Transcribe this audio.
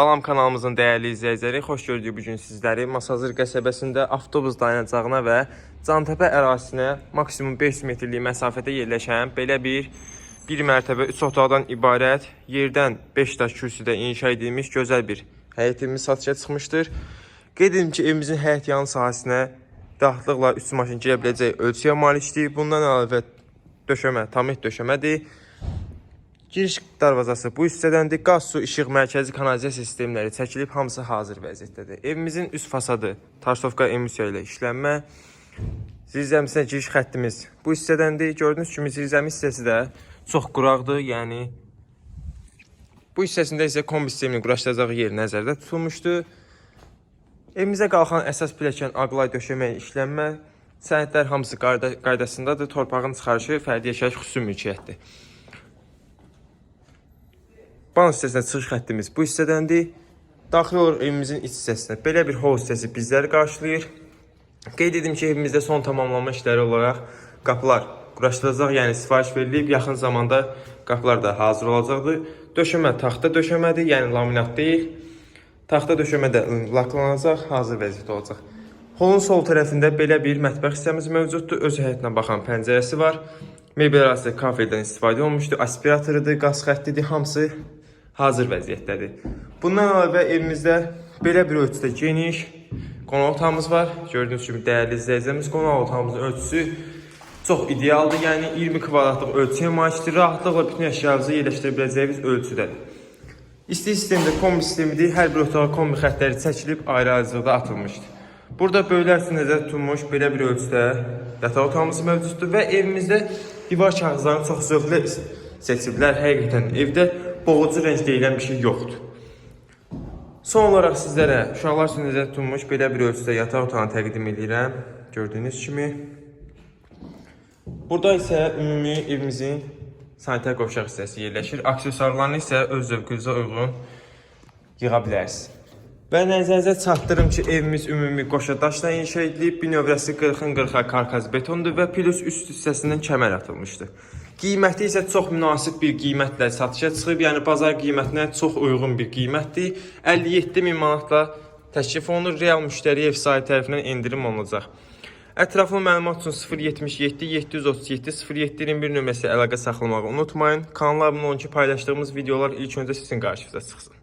Salam kanalımızın dəyərli izləyiciləri, xoş gördük bu gün sizləri Masazır qəsəbəsində avtobus dayanacağına və Cantəpə ərazisinə maksimum 500 metrlik məsafədə yerləşən belə bir bir mərtəbə 3 otaqdan ibarət yerdən 5 daş kürsüdə inşa edilmiş gözəl bir həyətimiz satışa çıxmışdır. Qeyd edim ki, evimizin həyət yanı sahəsinə rahatlıqla 3 maşın girə biləcək ölçüyə malikdir. Bundan əlavə döşəmə, tamit döşəmədir. Giriş darvazası bu hissədəndir. Qaz, su, işıq, mərkəzi kanalizasiya sistemləri çəkilib, hamısı hazır vəziyyətdədir. Evimizin üst fasadı tarsovka emulsiya ilə işlənmə. Zirzəmisinə giriş xəttimiz bu hissədəndir. Gördüyünüz kimi zirzəmi hissəsi də çox quraqdır, yəni bu hissəsində isə kombi sistemini quraşdıracağı yer nəzərdə tutulmuşdu. Evimizə qalxan əsas pilləkən aqlay döşəmə işlənmə, sənədlər hamısı qayda, qaydasındadır. Torpağın çıxarışı fərdi yaşayış xüsusi mülkiyyətdir. Ban hissəsinə çıxış xəttimiz bu hissədəndir. Daxil olur evimizin iç hissəsinə. Belə bir hol hissəsi bizləri qarşılayır. Qeyd edim ki, evimizdə son tamamlanma işləri olaraq qapılar quraşdırılacaq, yəni sifariş verilib. Yaxın zamanda qapılar da hazır olacaqdır. Döşəmə taxta döşəmədir, yəni laminat deyil. Taxta döşəmə də laklanacaq, hazır vəziyyətdə olacaq. Holun sol tərəfində belə bir mətbəx hissəmiz mövcuddur. Öz həyətinə baxan pəncərəsi var. Mebel arası kafeldən istifadə olunmuşdur. Aspiratorudur, qaz xəttidir, hamısı hazır vəziyyətdədir. Bundan əlavə evimizdə belə bir ölçüdə geniş qonaq otağımız var. Gördüyünüz kimi dəyərli izləyicilərimiz qonaq otağımızın ölçüsü çox idealdır. Yəni 20 kvadratlıq ölçüyə malikdir. Rahatlıqla bütün əşyalarınızı yerləşdirə biləcəyiniz ölçüdədir. İsti sistemdə kombi sistemidir. Hər bir otağa kombi xəttləri çəkilib ayrı-ayrılıqda atılmışdır. Burada böyüklər üçün nəzərdə tutulmuş belə bir ölçüdə yataq otağımız mövcuddur və evimizdə divar kağızlarını çox zövqlə seçiblər. Həqiqətən evdə boğucu rəng deyilən bir şey yoxdur. Son olaraq sizlərə uşaqlar üçün nəzərdə tutulmuş belə bir ölçüdə yataq otağını təqdim edirəm. Gördüyünüz kimi. Burada isə ümumi evimizin sanitar qovşaq hissəsi yerləşir. Aksesuarlarını isə öz zövqünüzə uyğun yığa bilərsiniz. Və nəzərinizə çatdırım ki, evimiz ümumi qoşa daşla inşa edilib, binövrəsi 40-ın 40-a karkaz betondur və plus üst hissəsindən kəmər atılmışdır. Qiyməti isə çox münasib bir qiymətlə satışa çıxıb, yəni bazar qiymətinə çox uyğun bir qiymətdir. 57 min manatla təklif olunur, real müştəri ev sahibi tərəfindən endirim olunacaq. Ətraflı məlumat üçün 077 737 0721 nömrəsi əlaqə saxlamağı unutmayın. Kanala abunə olun ki, paylaşdığımız videolar ilk öncə sizin qarşınıza çıxsın.